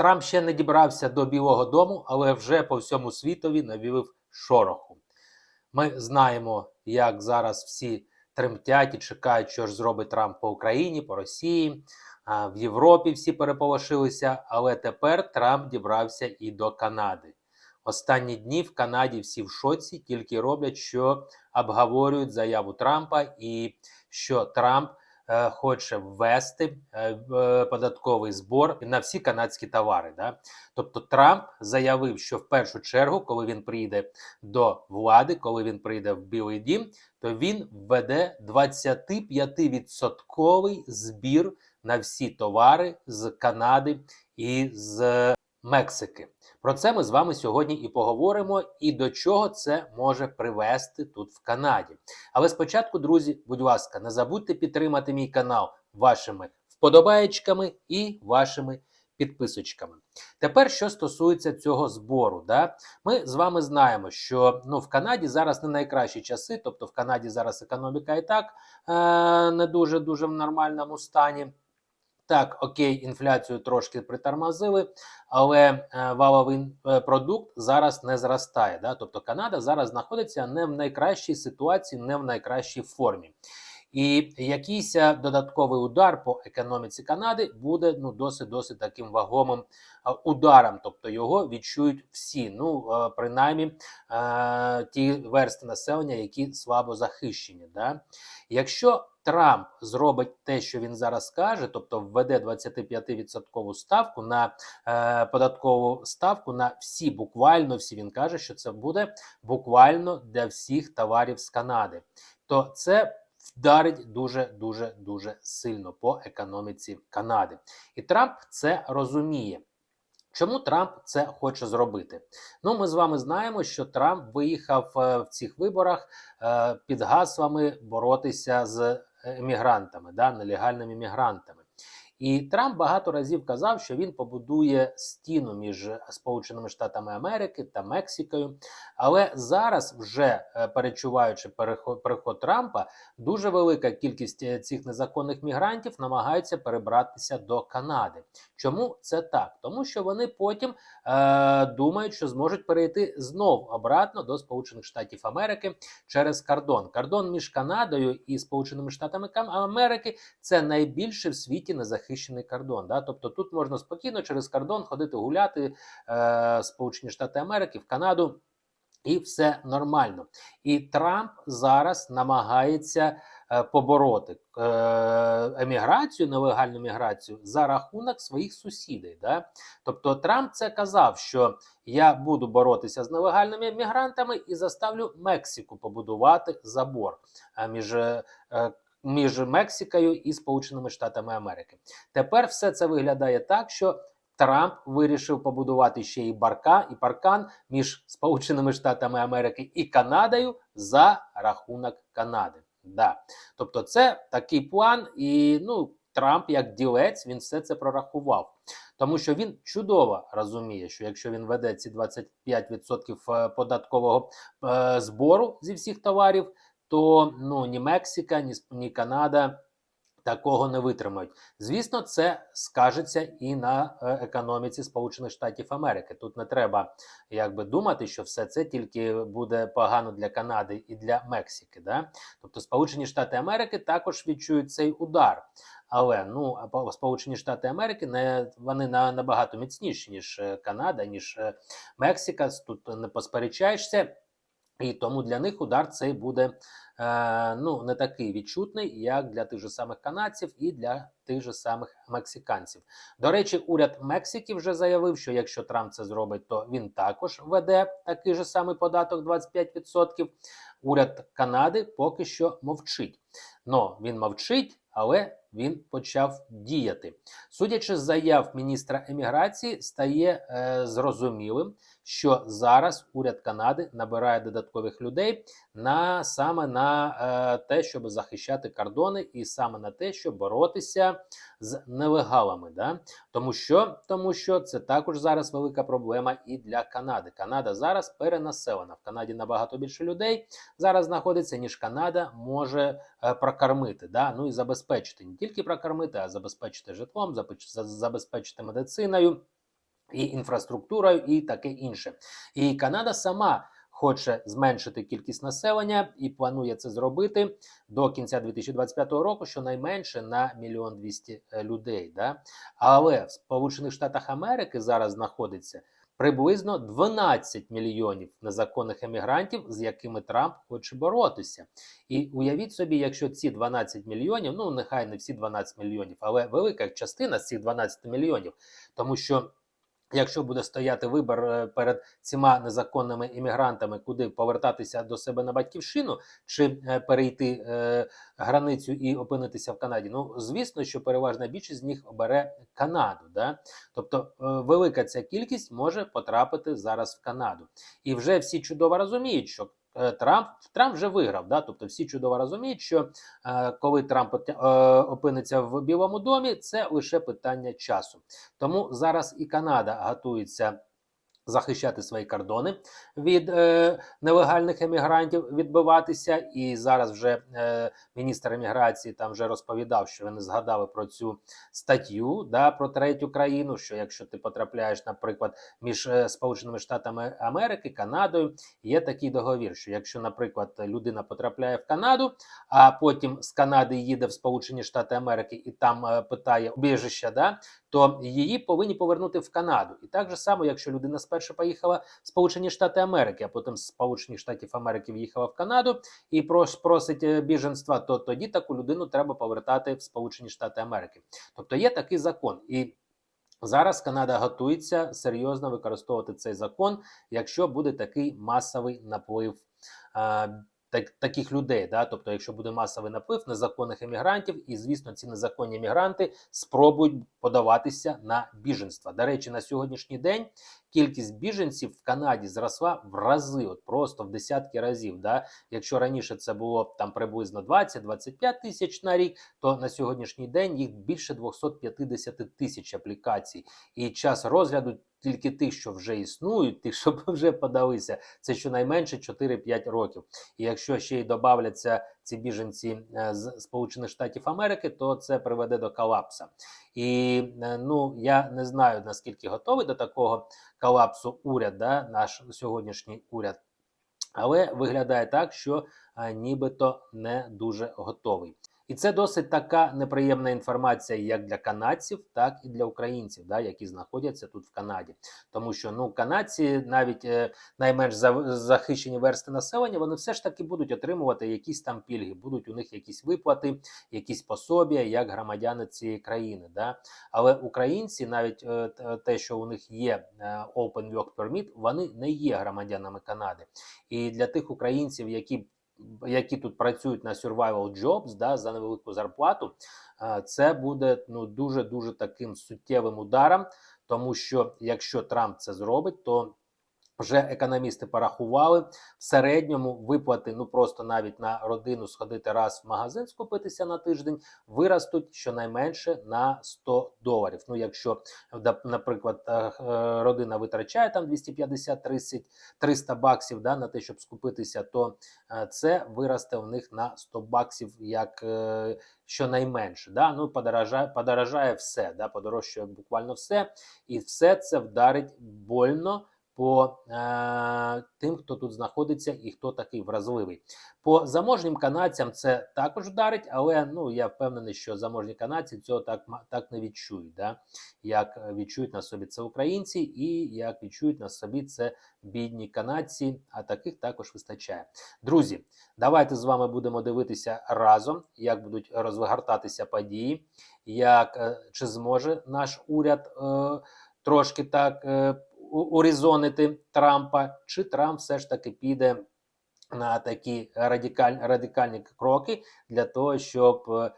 Трамп ще не дібрався до Білого Дому, але вже по всьому світові навів шороху. Ми знаємо, як зараз всі тремтять і чекають, що ж зробить Трамп по Україні, по Росії. В Європі всі переполошилися, але тепер Трамп дібрався і до Канади. Останні дні в Канаді всі в шоці, тільки роблять, що обговорюють заяву Трампа, і що Трамп хоче ввести е, е, податковий збор на всі канадські товари. Да? Тобто Трамп заявив, що в першу чергу, коли він прийде до влади, коли він прийде в Білий Дім, то він введе 25% збір на всі товари з Канади і з Мексики. Про це ми з вами сьогодні і поговоримо, і до чого це може привести тут в Канаді. Але спочатку, друзі, будь ласка, не забудьте підтримати мій канал вашими вподобаєчками і вашими підписочками. Тепер, що стосується цього збору, да, ми з вами знаємо, що ну, в Канаді зараз не найкращі часи, тобто в Канаді зараз економіка і так е, не дуже дуже в нормальному стані. Так, окей, інфляцію трошки притормозили, але е, валовий е, продукт зараз не зростає. Да? Тобто Канада зараз знаходиться не в найкращій ситуації, не в найкращій формі. І якийсь е, додатковий удар по економіці Канади буде ну досить досить таким вагомим е, ударом. Тобто його відчують всі. Ну е, принаймні ті версти населення, які слабо захищені. Да? Якщо Трамп зробить те, що він зараз каже, тобто введе 25% ставку на е, податкову ставку на всі, буквально всі. Він каже, що це буде буквально для всіх товарів з Канади, то це вдарить дуже дуже сильно по економіці Канади. І Трамп це розуміє. Чому Трамп це хоче зробити? Ну, ми з вами знаємо, що Трамп виїхав е, в цих виборах е, під гаслами боротися з емігрантами, да, нелегальними мігрантами. І Трамп багато разів казав, що він побудує стіну між Сполученими Штатами Америки та Мексикою. Але зараз, вже е, перечуваючи переход, Трампа, дуже велика кількість е, цих незаконних мігрантів намагаються перебратися до Канади. Чому це так? Тому що вони потім е, думають, що зможуть перейти знов обратно до Сполучених Штатів Америки через кордон. Кордон між Канадою і Сполученими Штатами Америки це найбільший в світі незахищений кордон. Да? Тобто тут можна спокійно через кордон ходити гуляти е, Сполучені Штати Америки в Канаду. І все нормально. І Трамп зараз намагається е, побороти е, еміграцію, нелегальну міграцію за рахунок своїх сусідів. Да? Тобто Трамп це казав, що я буду боротися з нелегальними мігрантами і заставлю Мексику побудувати забор е, між. е, між Мексикою і Сполученими Штатами Америки тепер все це виглядає так, що Трамп вирішив побудувати ще і барка і паркан між Сполученими Штатами Америки і Канадою за рахунок Канади. Да. Тобто, це такий план, і ну Трамп, як ділець, він все це прорахував. Тому що він чудово розуміє, що якщо він веде ці 25% податкового е, збору зі всіх товарів, то ну ні Мексика, ні, ні Канада такого не витримають. Звісно, це скажеться і на е, економіці Сполучених Штатів Америки. Тут не треба якби думати, що все це тільки буде погано для Канади і для Мексики. Да? Тобто, Сполучені Штати Америки також відчують цей удар. Але ну Сполучені Штати Америки не вони на набагато міцніші ніж е, Канада, ніж е, Мексика. Тут не посперечаєшся. І тому для них удар цей буде е, ну, не такий відчутний, як для тих же самих канадців і для тих же самих мексиканців. До речі, уряд Мексики вже заявив, що якщо Трамп це зробить, то він також веде такий же самий податок 25%. Уряд Канади поки що мовчить. Но він мовчить, але він почав діяти. Судячи з заяв міністра еміграції, стає е, зрозумілим, що зараз уряд Канади набирає додаткових людей на саме на е, те, щоб захищати кордони, і саме на те, щоб боротися з нелегалами. Да? Тому що тому що це також зараз велика проблема і для Канади. Канада зараз перенаселена. В Канаді набагато більше людей зараз знаходиться, ніж Канада може е, прокормити. Да? Ну і забезпечити не тільки прокормити, а забезпечити житлом, забезпечити медициною. І інфраструктурою, і таке інше. І Канада сама хоче зменшити кількість населення і планує це зробити до кінця 2025 року, щонайменше на мільйон двісті е, людей. Да? Але в Сполучених Штатах Америки зараз знаходиться приблизно 12 мільйонів незаконних емігрантів, з якими Трамп хоче боротися. І уявіть собі, якщо ці 12 мільйонів, ну нехай не всі 12 мільйонів, але велика частина з цих 12 мільйонів, тому що. Якщо буде стояти вибір е, перед цими незаконними іммігрантами, куди повертатися до себе на батьківщину, чи е, перейти е, границю і опинитися в Канаді, ну звісно, що переважна більшість з них обере Канаду. Да? Тобто велика ця кількість може потрапити зараз в Канаду, і вже всі чудово розуміють, що Трамп Трамп вже виграв. Да? Тобто всі чудово розуміють, що е, коли Трамп е, опиниться в Білому домі, це лише питання часу. Тому зараз і Канада готується захищати свої кордони від е, нелегальних емігрантів, відбиватися. І зараз вже е, міністр еміграції там вже розповідав, що вони згадали про цю статтю да, про третю країну. Що якщо ти потрапляєш, наприклад, між е, Сполученими Штатами Америки, Канадою, є такий договір, що якщо, наприклад, людина потрапляє в Канаду, а потім з Канади їде в Сполучені Штати Америки і там е, питає убіжища, да, то її повинні повернути в Канаду. І так же само, якщо людина спершу поїхала в Сполучені Штати Америки, а потім з Сполучених Штатів Америки в'їхала в Канаду і прос- просить е, біженства, то тоді таку людину треба повертати в Сполучені Штати Америки. Тобто є такий закон. І Зараз Канада готується серйозно використовувати цей закон, якщо буде такий масовий наплив а, так, таких людей. Да? Тобто, якщо буде масовий наплив незаконних емігрантів, і звісно, ці незаконні емігранти спробують подаватися на біженство. До речі, на сьогоднішній день кількість біженців в Канаді зросла в рази, от просто в десятки разів. Да? Якщо раніше це було там приблизно 20-25 тисяч на рік, то на сьогоднішній день їх більше 250 тисяч аплікацій. І час розгляду тільки тих, що вже існують, тих, що вже подалися, це щонайменше 4-5 років. І якщо ще й додавляться ці біженці е, з Сполучених Штатів Америки, то це приведе до колапсу. І е, ну я не знаю наскільки готовий до такого колапсу уряд, да, наш сьогоднішній уряд. Але виглядає так, що а, нібито не дуже готовий. І це досить така неприємна інформація як для канадців, так і для українців, да, які знаходяться тут в Канаді. Тому що ну канадці, навіть е, найменш захищені версти населення, вони все ж таки будуть отримувати якісь там пільги, будуть у них якісь виплати, якісь пособія, як громадяни цієї країни. Да? Але українці, навіть е, те, що у них є е, Open Work Permit, вони не є громадянами Канади. І для тих українців, які які тут працюють на survival jobs, да, за невелику зарплату, е, це буде ну дуже дуже таким суттєвим ударом, тому що якщо Трамп це зробить, то вже економісти порахували в середньому виплати, ну просто навіть на родину сходити раз в магазин, скупитися на тиждень, виростуть щонайменше на 100 доларів. Ну, якщо, наприклад, е, е, родина витрачає там 250-300 300 баксів да, на те, щоб скупитися, то е, це виросте у них на 100 баксів як щонайменше. Да? Ну, подорожає, подорожає все, да? подорожчає буквально все, і все це вдарить больно по е, тим, хто тут знаходиться і хто такий вразливий. По заможнім канадцям це також вдарить, але ну я впевнений, що заможні канадці цього так так не відчують. Да? Як відчують на собі це українці, і як відчують на собі це бідні канадці, а таких також вистачає. Друзі, давайте з вами будемо дивитися разом, як будуть розгортатися події, як е, чи зможе наш уряд е, трошки так. Е, урізонити Трампа, чи Трамп все ж таки піде на такі радикаль, радикальні кроки для того, щоб е,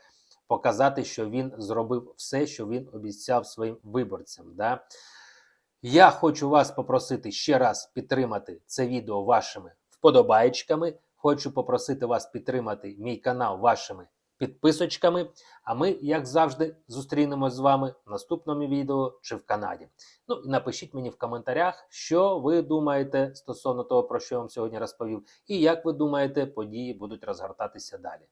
показати, що він зробив все, що він обіцяв своїм виборцям. Да? Я хочу вас попросити ще раз підтримати це відео вашими вподобаєчками. Хочу попросити вас підтримати мій канал вашими підписочками. А ми, як завжди, зустрінемось з вами в наступному відео чи в Канаді. Ну і напишіть мені в коментарях, що ви думаєте стосовно того, про що я вам сьогодні розповів, і як ви думаєте, події будуть розгортатися далі.